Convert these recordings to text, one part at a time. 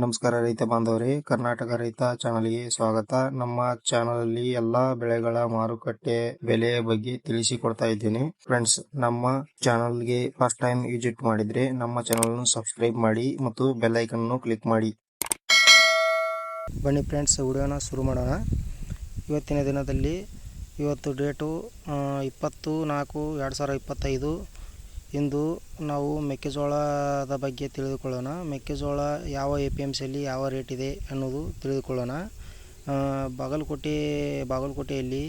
ನಮಸ್ಕಾರ ರೈತ ಬಾಂಧವರೇ, ಕರ್ನಾಟಕ ರೈತ ಚಾನಲ್ಗೆ ಸ್ವಾಗತ. ನಮ್ಮ ಚಾನಲ್ ಅಲ್ಲಿ ಎಲ್ಲಾ ಬೆಳೆಗಳ ಮಾರುಕಟ್ಟೆ ಬೆಲೆ ಬಗ್ಗೆ ತಿಳಿಸಿಕೊಡ್ತಾ ಇದ್ದೇನೆ. ಫ್ರೆಂಡ್ಸ್ ನಮ್ಮ ಚಾನಲ್ಗೆ ಫಸ್ಟ್ ಟೈಮ್ ವಿಸಿಟ್ ಮಾಡಿದ್ರೆ ನಮ್ಮ ಚಾನಲ್ ಸಬ್ಸ್ಕ್ರೈಬ್ ಮಾಡಿ ಮತ್ತು ಬೆಲ್ ಐಕನ್ ಕ್ಲಿಕ್ ಮಾಡಿ. ಬನ್ನಿ ಫ್ರೆಂಡ್ಸ್ ವಿಡಿಯೋನ ಶುರು ಮಾಡೋಣ. ಇವತ್ತಿನ ದಿನದಲ್ಲಿ ಇವತ್ತು ಡೇಟು ಇಪ್ಪತ್ತು ನಾಲ್ಕು ಎರಡು ಸಾವಿರ ಇಪ್ಪತ್ತೈದು. ಇಂದು ನಾವು ಮೆಕ್ಕೆಜೋಳದ ಬಗ್ಗೆ ತಿಳಿದುಕೊಳ್ಳೋಣ. ಮೆಕ್ಕೆಜೋಳ ಯಾವ ಎ ಪಿ ಎಂ ಸಿಯಲ್ಲಿ ಯಾವ ರೇಟ್ ಇದೆ ಅನ್ನೋದು ತಿಳಿದುಕೊಳ್ಳೋಣ. ಬಾಗಲಕೋಟೆ, ಬಾಗಲಕೋಟೆಯಲ್ಲಿ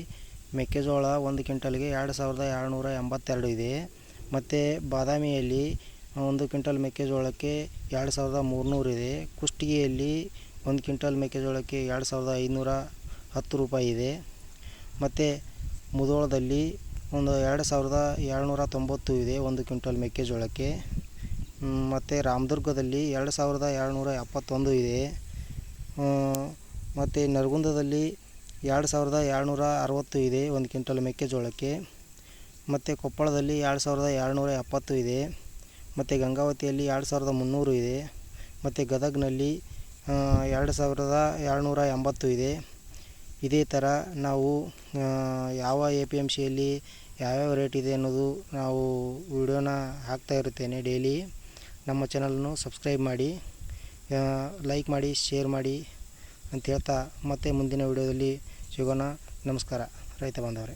ಮೆಕ್ಕೆಜೋಳ ಒಂದು ಕ್ವಿಂಟಲ್ಗೆ ಎರಡು ಸಾವಿರದ ಏಳ್ನೂರ ಎಂಬತ್ತೆರಡು ಇದೆ. ಮತ್ತು ಬಾದಾಮಿಯಲ್ಲಿ ಒಂದು ಕ್ವಿಂಟಲ್ ಮೆಕ್ಕೆಜೋಳಕ್ಕೆ ಎರಡು ಸಾವಿರದ ಮೂರುನೂರು ಇದೆ. ಕುಷ್ಟಗಿಯಲ್ಲಿ ಒಂದು ಕ್ವಿಂಟಲ್ ಮೆಕ್ಕೆಜೋಳಕ್ಕೆ ಎರಡು ಸಾವಿರದ ಐನೂರ ಹತ್ತು ರೂಪಾಯಿ ಇದೆ. ಮತ್ತು ಮುಧೋಳದಲ್ಲಿ ಒಂದು ಎರಡು ಸಾವಿರದ ಏಳ್ನೂರ ತೊಂಬತ್ತು ಇದೆ ಒಂದು ಕ್ವಿಂಟಲ್ ಮೆಕ್ಕೆಜೋಳಕ್ಕೆ. ಮತ್ತು ರಾಮದುರ್ಗದಲ್ಲಿ ಎರಡು ಸಾವಿರದ ಏಳ್ನೂರ ಎಪ್ಪತ್ತೊಂದು ಇದೆ. ಮತ್ತು ನರಗುಂದದಲ್ಲಿ ಎರಡು ಸಾವಿರದ ಏಳ್ನೂರ ಅರವತ್ತು ಇದೆ ಒಂದು ಕ್ವಿಂಟಲ್ ಮೆಕ್ಕೆಜೋಳಕ್ಕೆ. ಮತ್ತು ಕೊಪ್ಪಳದಲ್ಲಿ ಎರಡು ಸಾವಿರದ ಏಳ್ನೂರ ಎಪ್ಪತ್ತು ಇದೆ. ಮತ್ತು ಗಂಗಾವತಿಯಲ್ಲಿ ಎರಡು ಸಾವಿರದ ಮುನ್ನೂರು ಇದೆ. ಮತ್ತು ಗದಗ್ನಲ್ಲಿ ಎರಡು ಸಾವಿರದ ಏಳ್ನೂರ ಎಂಬತ್ತು ಇದೆ. ಇದೇ ಥರ ನಾವು ಯಾವ ಎ ಪಿ ಎಂ ಸಿಯಲ್ಲಿ ಯಾವ್ಯಾವ ರೇಟ್ ಇದೆ ಅನ್ನೋದು ನಾವು ವಿಡಿಯೋನ ಹಾಕ್ತಾ ಇರುತ್ತೇನೆ ಡೈಲಿ ನಮ್ಮ ಚಾನಲನ್ನು ಸಬ್ಸ್ಕ್ರೈಬ್ ಮಾಡಿ ಲೈಕ್ ಮಾಡಿ ಶೇರ್ ಮಾಡಿ ಅಂತ ಹೇಳ್ತಾ ಮತ್ತೆ ಮುಂದಿನ ವಿಡಿಯೋದಲ್ಲಿ ಸಿಗೋಣ. ನಮಸ್ಕಾರ. ರೈತ ಬಾಂಧವರೇ.